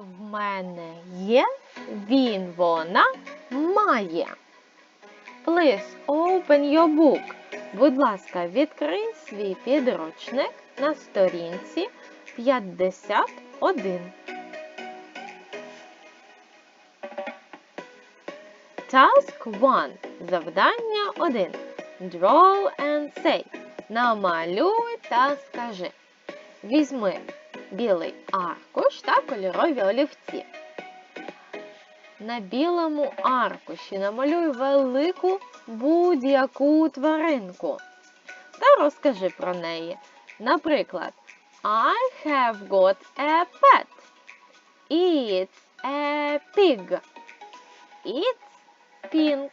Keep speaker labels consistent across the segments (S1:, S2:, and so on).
S1: в мене є, він, вона має. Please open your book. Будь ласка, відкрий свій підручник на сторінці 51. Task 1. Завдання 1. Draw and say. Намалюй та скажи. Візьми білий аркуш та кольорові олівці. На білому аркуші намалюй велику будь-яку тваринку та розкажи про неї. Наприклад, I have got a pet. It's a pig. It's pink.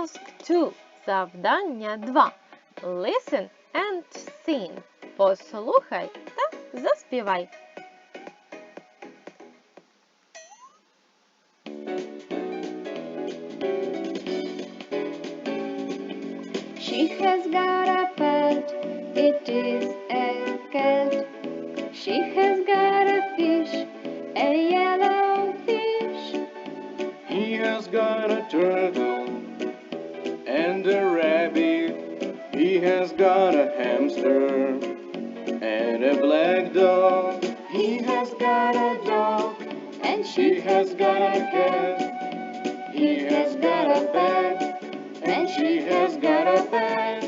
S1: Task 2. Завдання 2. Listen and sing. Послухай та заспівай.
S2: She has got a pet, it is a cat. She has got a fish, a yellow fish.
S3: He has got a turtle has got a hamster and a black dog. He has got a dog.
S2: And
S3: She has got a cat. He has got a bat. And she has got a bat.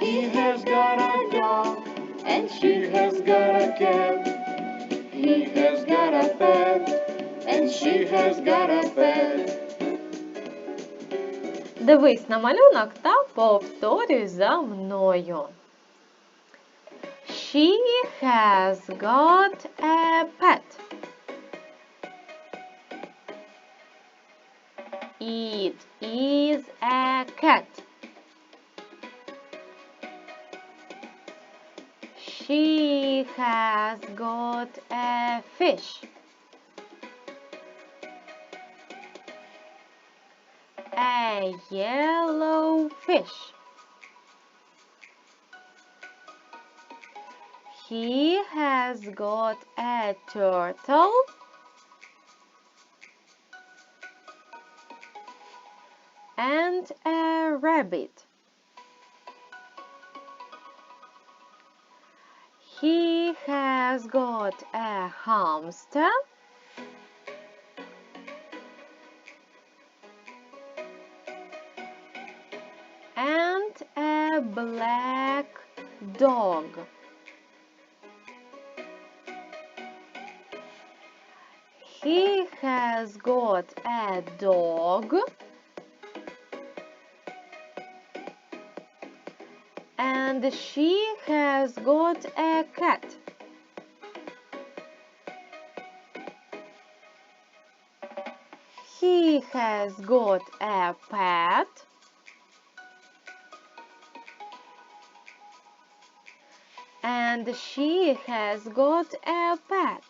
S3: He has got a dog.
S2: and
S3: She has got a cat. He has got a bat.
S2: and
S3: She has got a bat.
S1: Дивись на малюнок та повторюй за мною. She has got a pet. It is a cat. She has got a fish. A yellow fish. He has got a turtle. And a rabbit. He has got a hamster. A black dog. He has got a dog and she has got a cat. He has got a pet. And she has got a pet.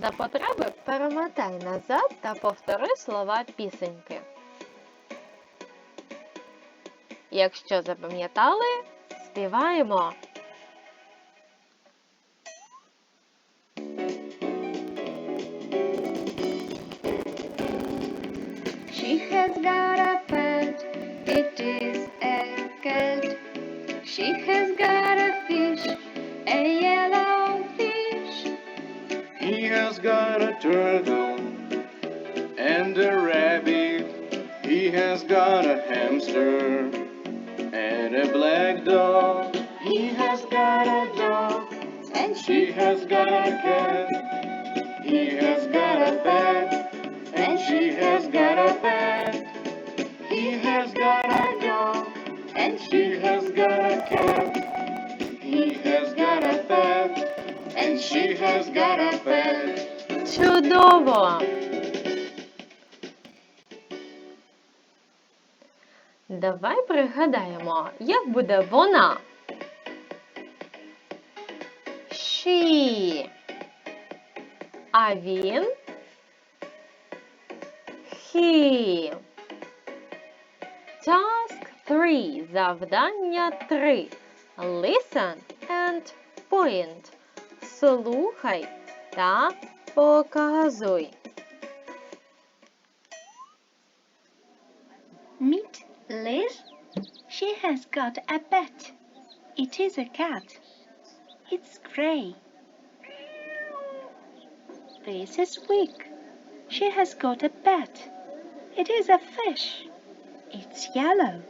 S1: За потреби перемотай назад та повтори слова пісеньки. Якщо запам'ятали, співаємо.
S2: She has got a pet, it is a cat. She has got a fish, a yellow fish.
S3: He has got a turtle and a rabbit. He has got a hamster and a black dog. He has got a dog.
S2: And
S3: She has got a cat. He has got a bat. She has got a bat. He has got a dog.
S2: and
S3: She has got a cat. He has got a bat.
S2: and
S3: She has got a bat.
S1: Чудово! Давай пригадаємо, як буде вона. She. А він he. Task 3. Завдання 3. Listen and point. Слухай та показуй.
S4: Meet Liz. She has got a pet. It is a cat. It's grey. This is Wick. She has got a pet. It is a fish. It's yellow.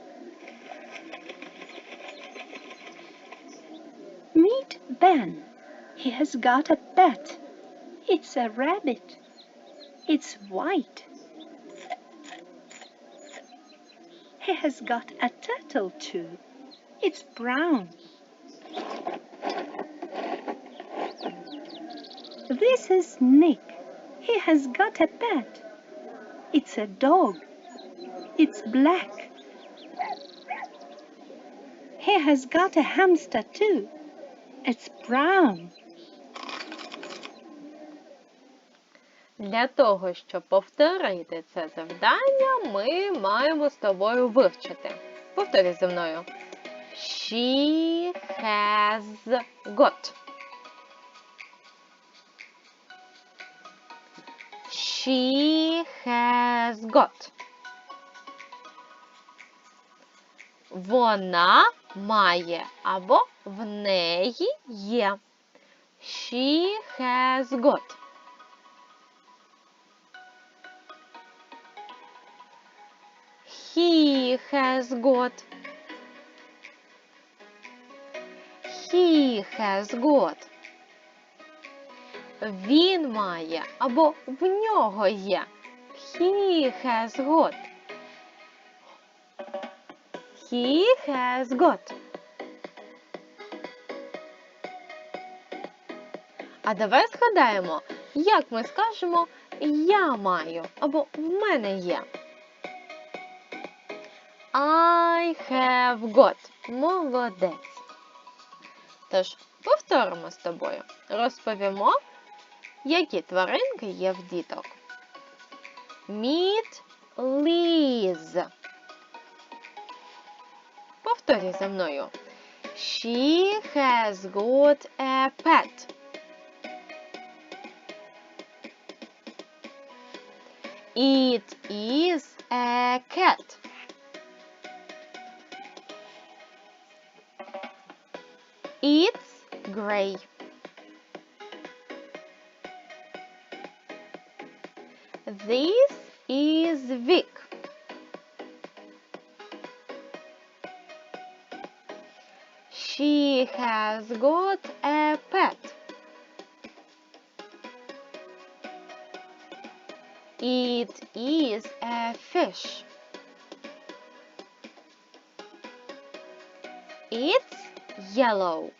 S4: Meet Ben. He has got a pet. It's a rabbit. It's white. He has got a turtle too. It's brown. This is Nick. He has got a pet. It's a dog. It's black. He has got a hamster too. It's brown.
S1: Для того, щоб повторити це завдання, ми маємо з тобою вивчити. Повторюй за мною. She has got. She has got. Вона має або в неї є. She has got. He has got. He has got. Він має або в нього є. He has got. He has got. А давай згадаємо, як ми скажемо я маю або в мене є. I have got. Молодець. Тож, повторимо з тобою. Розповімо, які тваринки є в діток. Meet Liz. Повторюй за мною. She has got a pet. It is a cat. It's grey. This is Vic. She has got a pet. It is a fish. It's yellow.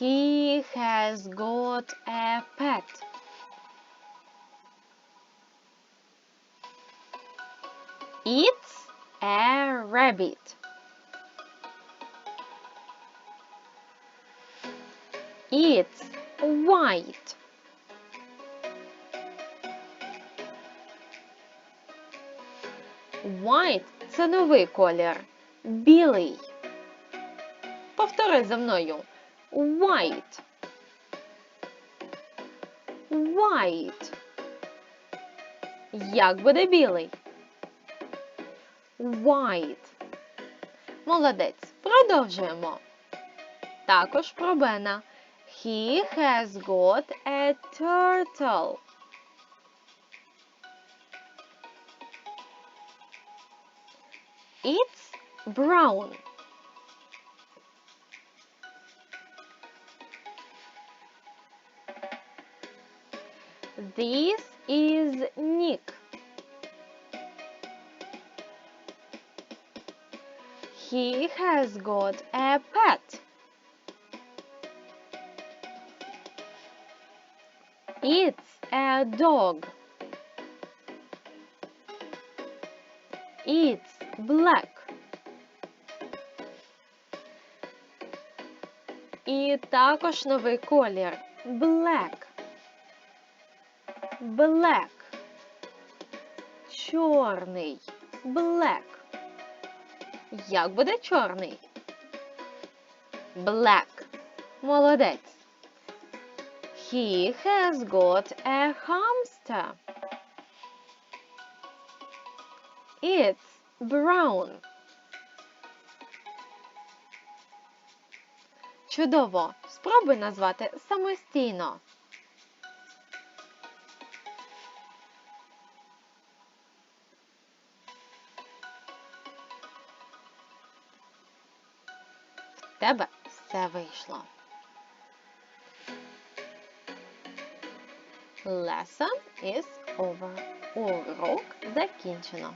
S1: He has got a pet. It's a rabbit. It's white. White – це новий колір. Білий. Повтори за мною. White. White. Як буде білий? White. Молодець. Продовжуємо. Також про Бена. He has got a turtle. It's brown. This is Nick. He has got a pet. It's a dog. It's black. І також новий колір – black. Black. Чорний. Black. Як буде чорний? Black. Молодець. He has got a hamster. It's brown. Чудово! Спробуй назвати самостійно. Тебе все вийшло. Lesson is over. Урок закінчено.